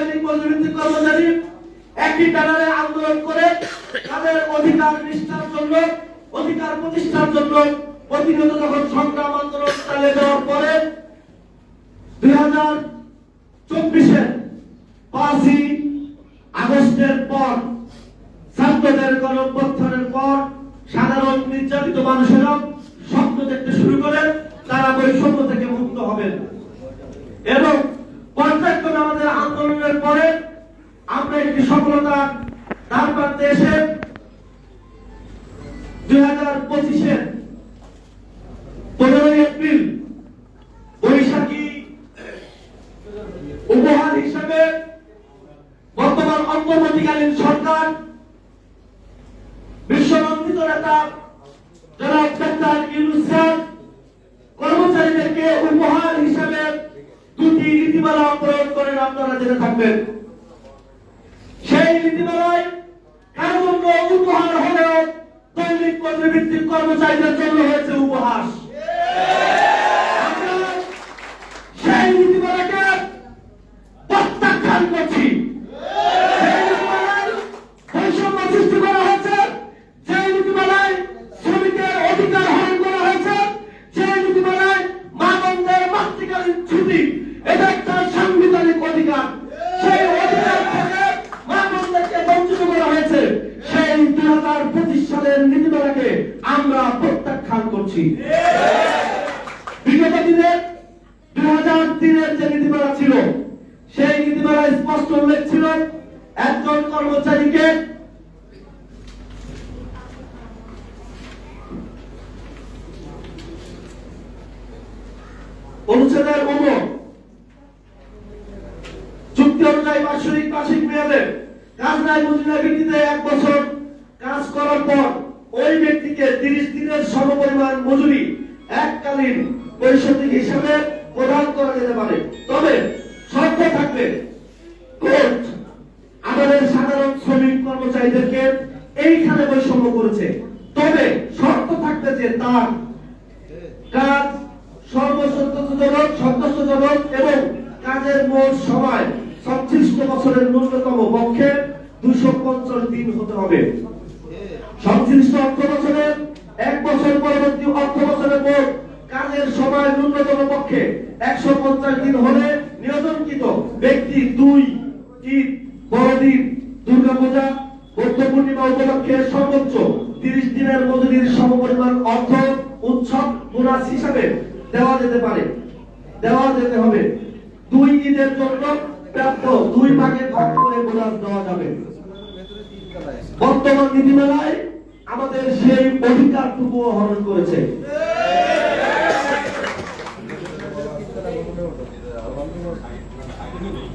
দৈনিক মজুরিভিত্তিক কর্মচারী একই ব্যানারে আন্দোলন করে তাদের অধিকার নিষ্ঠার জন্য, অধিকার প্রতিষ্ঠার জন্য প্রতিনিয়ত যখন সংগ্রাম আন্দোলন চালিয়ে যাওয়ার পরে দুই হাজার চব্বিশের পাঁচই আগস্টের পর, ছাত্রদের গণঅভ্যুত্থানের পর সাধারণ নির্যাতিত মানুষেরা স্বপ্ন দেখতে শুরু করেন, তারা বৈষম্য থেকে মুক্ত হবেন। এবং পরে আমরা একটি সফলতা দ্বার প্রান্তে এসে দুই হাজার পঁচিশের পনেরোই এপ্রিল বৈশাখী উপহার হিসেবে বর্তমান অন্তর্বর্তীকালীন সরকার বিশ্বনন্দিত নেতা যারা ডাক্তার ইউনুস কর্মচারীদেরকে উপহার হিসেবে দুটি নীতিমালা প্রয়োগ করেন আপনারা জেনে থাকবেন। সেই নীতিমালায় কারও জন্য উপহার হলেও দৈনিক কর্মভিত্তিক কর্মচারীদের জন্য হয়েছে উপহাস আমরা সেই নীতিমালাকে প্রত্যাখ্যান করছি সেই নীতিমালায় বৈষম্য সৃষ্টি করা হয়েছে যে নীতিমালায় শ্রমিকের অধিকার হরণ করা হয়েছে যে নীতিমালায় মা বন্ধের মাতৃকালীন ছুটি এটা একটা সাংবিধানিক অধিকার সেই অধিকার থেকে মা বন্ধেরকে বঞ্চিত করা হয়েছে সেই দুই হাজার পঁচিশ সালের নীতিমালাকে আমরা প্রত্যাখ্যান করছি। বিগত দিনে দুই হাজার তিনের যে নীতিমালা ছিল, সেই নীতিমালায় স্পষ্ট উল্লেখ ছিল, একজন কর্মচারীকে অনুচ্ছেদের অনু চুক্তি অনুযায়ী বার্ষিক মাসিক মেয়াদে কাজ নাই মজুরির ভিত্তিতে এক বছর কাজ করার পর ওই ব্যক্তিকে তিরিশ দিনের সমপরিমাণ মজুরি এককালীন পরিশোধিক হিসাবে প্রদান করা যেতে পারে। তবে শর্ত থাকবে কোর্ট আমাদের সাধারণ শ্রমিক কর্মচারীদেরকে এইখানে বৈষম্য করেছে। তবে শর্ত থাকবে যে তার কাজ সর্বসন্তোষজনক সন্তোষজনক এবং কাজের মোট সময় সংশ্লিষ্ট বছরের ন্যূনতম পক্ষে দুশো পঞ্চাশ দিন হতে হবে। সংশ্লিষ্ট অর্থ বছরের এক বছর পরবর্তী অর্থ বছরের মোট কাজের সময় ন্যূনতম পক্ষে একশো পঞ্চাশ দিন হলে নিয়োজনকৃত ব্যক্তি দুই ঈদ বড়দিন দুর্গাপূজা বৌদ্ধ পূর্ণিমা উপলক্ষে সর্বোচ্চ তিরিশ দিনের মজুরির সমপরিমাণ অর্থ উৎসব বোনাস হিসাবে দেওয়া যেতে পারে। দেওয়া যেতে হবে। দুই ঈদের জন্য প্রাপ্ত দুই ভাগে ভাগ করে বোনাস দেওয়া যাবে। বর্তমান নীতিমালায় আমাদের সেই অধিকারটুকু হরণ করেছে।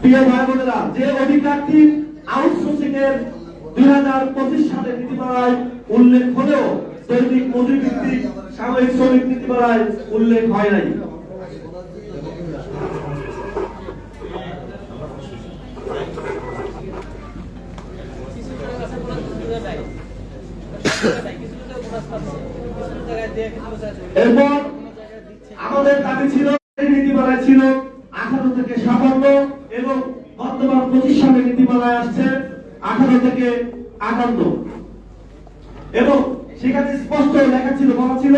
প্রিয় ভাই বোনেরা যে অধিকারটি আউটসোর্সিং এর দুই হাজার পঁচিশ সালের নীতিমালায় উল্লেখ হলেও দৈনিক মজুরি ভিত্তিক সাময়িক শ্রমিক নীতিমালায় উল্লেখ হয় নাই। এরপর আমাদের দাবি ছিল, নীতিমালায় ছিল আঠারো থেকে সাতান্ন এবং বর্তমান পঁচিশ সালে নীতিমালায় আসছে আঠারো থেকে আটান্ন এবং সেখানে স্পষ্ট লেখা ছিল, বলা ছিল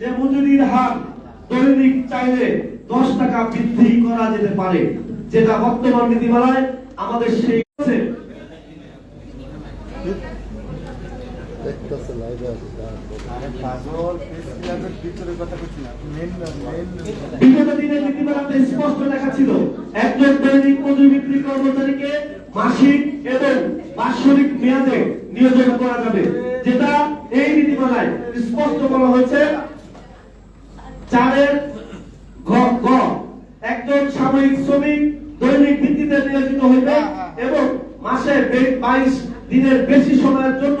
যে মজুরির হার দৈনিক চাইলে দশ টাকা বৃদ্ধি করা যেতে পারে, যেটা বর্তমান নীতিমালায় আমাদের সেই দেখতেছে লাইভে আছে আরে পাগল প্রেস ক্লাবের ভিতরে কথা বলছি না। মেন মেন বিগত দিনের নীতিমালাতে স্পষ্ট লেখা ছিল একজন দৈনিক মজুরি বিক্রি কর্মচারীকে মাসিক এবং বাৎসরিক মেয়াদে নিয়োজন করা যাবে। যেটা এই নীতিমালায় স্পষ্ট বলা হয়েছে। চারের ঘ গ একজন সাময়িক শ্রমিক দৈনিক ভিত্তিতে নিয়োজিত হইবে এবং মাসে বাইশ দিনের বেশি সময়ের জন্য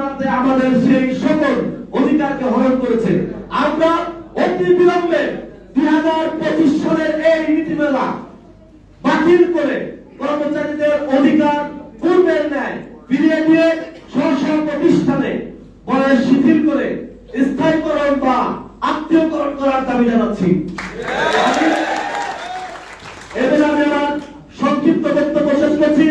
সীমান্তে আমাদের সেই সকল অধিকারকে হরণ করেছে। আমরা অতি বিলম্বে দুই হাজার পঁচিশ সালের এই নীতিমালা বাতিল করে কর্মচারীদের অধিকার পূর্বের ন্যায় ফিরিয়ে দিয়ে সংসার প্রতিষ্ঠানে বয়স শিথিল করে স্থায়ীকরণ বা আত্মীয়করণ করার দাবি জানাচ্ছি। এবার আমি আমার সংক্ষিপ্ত বক্তব্য শেষ করছি।